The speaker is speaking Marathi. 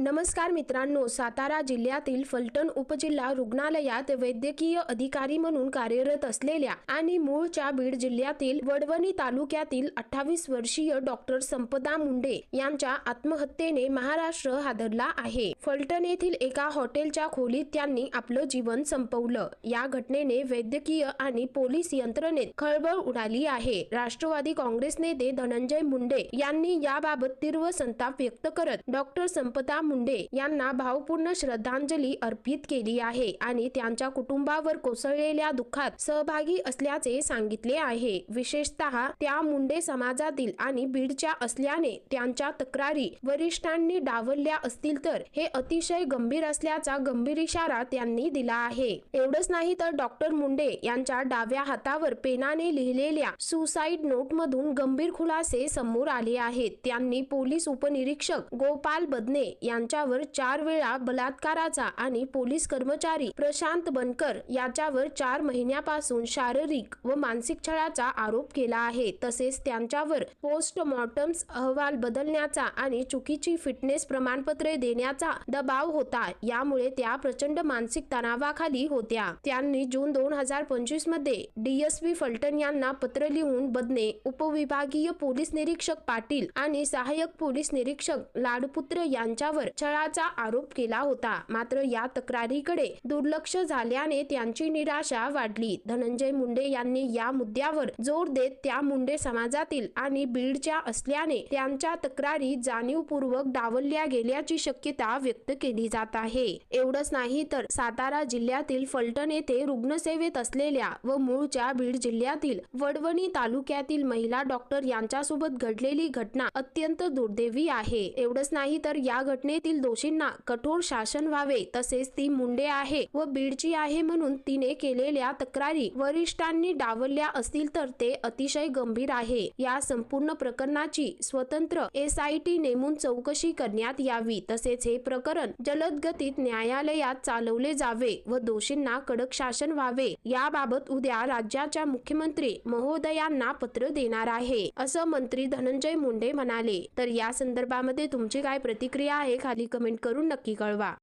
नमस्कार मित्रांनो सातारा जिल्ह्यातील फलटण उपजिल्हा रुग्णालयात वैद्यकीय अधिकारी म्हणून कार्यरत असलेल्या आणि मूळच्या बीड जिल्ह्यातील वडवणी तालुक्यातील अठ्ठावीस वर्षीय डॉक्टर संपदा मुंडे यांच्या आत्महत्येने महाराष्ट्र हादरला आहे. फलटण येथील एका हॉटेलच्या खोलीत त्यांनी आपलं जीवन संपवलं. या घटनेने वैद्यकीय आणि पोलीस यंत्रणेत खळबळ उडाली आहे. राष्ट्रवादी काँग्रेस नेते धनंजय मुंडे यांनी याबाबत तीव्र संताप व्यक्त करत डॉक्टर संपदा मुंडे यांना भावपूर्ण श्रद्धांजली अर्पित केली आहे आणि त्यांच्या कुटुंबावर कोसळलेल्या दुःखात सहभागी असल्याचे सांगितले आहे. विशेषतः त्या मुंडे समाजातील आणि बीडच्या असल्याने त्यांच्या तक्रारी वरिष्ठांनी डावलल्या असतील तर हे अतिशय गंभीर असल्याचा गंभीर इशारा त्यांनी दिला आहे. एवढंच नाही तर डॉक्टर मुंडे यांच्या डाव्या हातावर पेनाने लिहिलेल्या सुसाईड नोट मधून गंभीर खुलासे समोर आले आहेत. त्यांनी पोलीस उपनिरीक्षक गोपाल बदने यांच्यावर चार वेळा बलात्काराचा आणि पोलीस कर्मचारी प्रशांत बनकर याच्यावर चार महिन्यापासून शारीरिक व मानसिक छळाचा आरोप केला आहे. तसेच त्यांच्यावर पोस्टमॉर्टम अहवाल बदलण्याचा आणि चुकीची फिटनेस प्रमाणपत्रे देण्याचा दबाव होता. यामुळे त्या प्रचंड मानसिक तणावाखाली होत्या. त्यांनी जून दोन हजार पंचवीसमध्ये डीएसपी फलटण यांना पत्र लिहून बदने उपविभागीय पोलीस निरीक्षक पाटील आणि सहाय्यक पोलीस निरीक्षक लाडपुत्र यांच्यावर छळाचा आरोप केला होता. मात्र या तक्रारीकडे दुर्लक्ष झाल्याने त्यांची निराशा वाढली. धनंजय मुंडे यांनी या मुद्द्यावर जोर देत त्या मुंडे समाजातील आणि बीडच्या असल्याने त्यांच्या तक्रारी जाणीवपूर्वक डावलल्या गेल्याची शक्यता व्यक्त केली जात आहे. एवढंच नाही तर सातारा जिल्ह्यातील फलटण येथे रुग्णसेवेत असलेल्या व मूळच्या बीड जिल्ह्यातील वडवणी तालुक्यातील महिला डॉक्टर यांच्यासोबत घडलेली घटना अत्यंत दुर्दैवी आहे. एवढंच नाही तर या घटने घटनेतील दोषींना कठोर शासन व्हावे तसेच ती मुंडे आहे व बीडची आहे म्हणून तिने केलेल्या तक्रारी वरिष्ठांनी डावलल्या असतील तर ते अतिशय गंभीर आहे. या संपूर्ण प्रकरणाची स्वतंत्र एस आय टी नेमून चौकशी करण्यात यावी तसेच हे प्रकरण जलद गतीत न्यायालयात चालवले जावे व दोषींना कडक शासन व्हावे. याबाबत उद्या राज्याच्या मुख्यमंत्री महोदयांना पत्र देणार आहे. असं मंत्री धनंजय मुंडे म्हणाले. तर या संदर्भामध्ये तुमची काय प्रतिक्रिया आहे? खाली कमेंट करून नक्की कळवा.